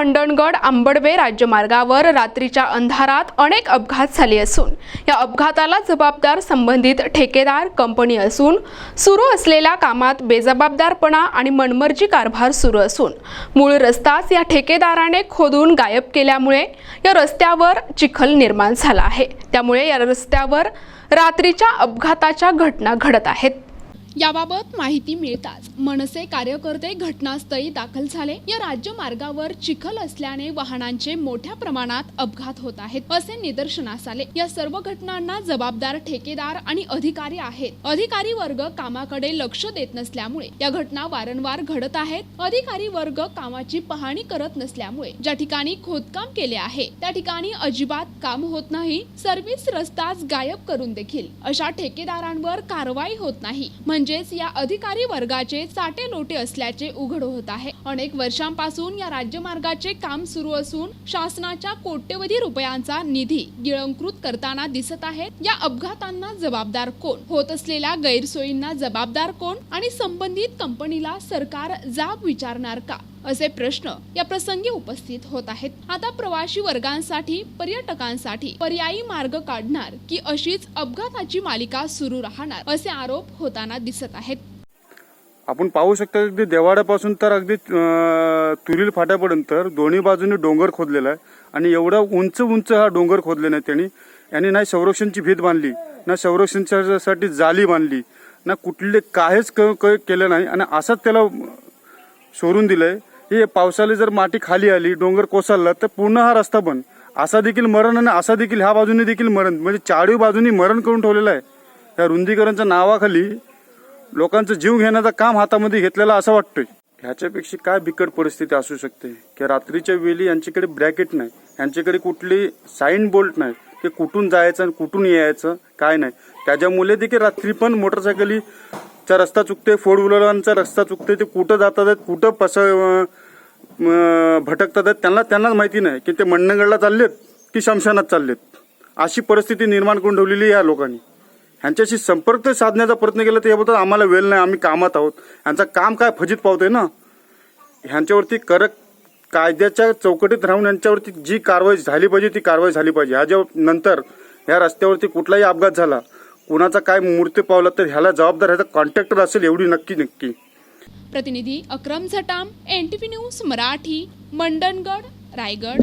मंडणगड आंबडवे राज्यमार्गावर रात्रीच्या अंधारात अनेक अपघात झाले असून या अपघाताला जबाबदार संबंधित ठेकेदार कंपनी असून सुरू असलेल्या कामात बेजबाबदारपणा आणि मनमर्जी कारभार सुरू असून मूळ रस्ताच या ठेकेदाराने खोदून गायब केल्यामुळे या रस्त्यावर चिखल निर्माण झाला आहे. त्यामुळे या रस्त्यावर रात्रीच्या अपघाताच्या घटना घडत आहेत. याबाबत माहिती मिळताच मनसे कार्यकर्ते घटनास्थळी दाखल झाले. या राज्य मार्गावर चिखल असल्याने वाहनांचे मोठ्या प्रमाणात अपघात होत आहेत असे निदर्शनास आले. या सर्व घटनांना जबाबदार ठेकेदार आणि अधिकारी आहेत. अधिकारी वर्ग कामाकडे लक्ष देत नसल्यामुळे या घटना वारंवार घडत आहेत. अधिकारी वर्ग कामाची पाहणी करत नसल्यामुळे ज्या ठिकाणी खोदकाम केले आहे त्या ठिकाणी अजिबात काम होत नाही. सर्व्हिस रस्ताच गायब करून देखील अशा ठेकेदारांवर कारवाई होत नाही. म्हणजे म्हणजेच या अधिकारी वर्गाचे चाटे लोटे असल्याचे उघड होत आहे. अनेक वर्षांपासून या राज्यमार्गाचे काम सुरू असून शासनाच्या कोट्यवधी रुपयांचा निधी गिळंकृत करताना दिसत आहेत. या अपघातांना जबाबदार कोण? होत असलेल्या गैरसोयींना जबाबदार कोण? आणि संबंधित कंपनीला सरकार जाब विचारणार का? असे प्रश्न या प्रसंगी उपस्थित होत आहेत. आता प्रवासी वर्गांसाठी पर्यटकांसाठी पर्यायी मार्ग काढणार की अशीच अपघाताची मालिका सुरू राहणार असे आरोप होताना दिसत आहेत. आपण पाहू शकता अगदी देवाड्यापासून तर अगदी तुरील फाट्यापर्यंत दोन्ही बाजूने डोंगर खोदलेला आहे आणि एवढा उंच उंच हा डोंगर खोदले नाही त्यांनी. यांनी नाही संरक्षणची भीत बांधली ना संरक्षणसाठी जाली बांधली ना कुठले काहीच क- केलं नाही आणि असंच त्याला सोडून दिलंय. हे पावसाला जर माती खाली आली डोंगर कोसळला तर पूर्ण हा रस्ता बंद. असा देखील मरण आणि असा देखील ह्या बाजूने देखील मरण. म्हणजे चारही बाजूनी मरण करून ठेवलेलं आहे. या रुंदीकरणच्या नावाखाली लोकांचं जीव घेण्याचं काम हातामध्ये घेतलेलं असं वाटतंय. ह्याच्यापेक्षा काय बिकट परिस्थिती असू शकते? की रात्रीच्या वेळी यांच्याकडे ब्रॅकेट नाही. यांच्याकडे कुठली साईन बोल्ट नाही. की कुठून जायचं आणि कुठून यायचं काय नाही. त्याच्यामुळे देखील रात्री पण मोटरसायकली चा रस्ता चुकते फोर व्हीलरांचा रस्ता चुकते ते कुठं जातात आहेत, कुठं पस भटकतात आहेत, त्यांना त्यांनाच माहिती नाही की ते मंडणगडला चाललेत की शमशानात चाललेत. अशी परिस्थिती निर्माण करून ठेवलेली आहे या लोकांनी. ह्यांच्याशी संपर्क साधण्याचा प्रयत्न केला तर याबद्दल आम्हाला वेळ नाही आम्ही कामात आहोत. ह्यांचं काम काय फजित पावतंय ना? ह्यांच्यावरती करक कायद्याच्या चौकटीत राहून यांच्यावरती जी कारवाई झाली पाहिजे ती कारवाई झाली पाहिजे. ह्याच्या नंतर ह्या रस्त्यावरती कुठलाही अपघात झाला कुणाचा काय मूर्ती पावला तर ह्याला जबाबदार ह्याचा कॉन्ट्रॅक्टर असेल एवढी नक्की नक्की. प्रतिनिधी Akram Zatam N T news Marathi Mandangad Raigad.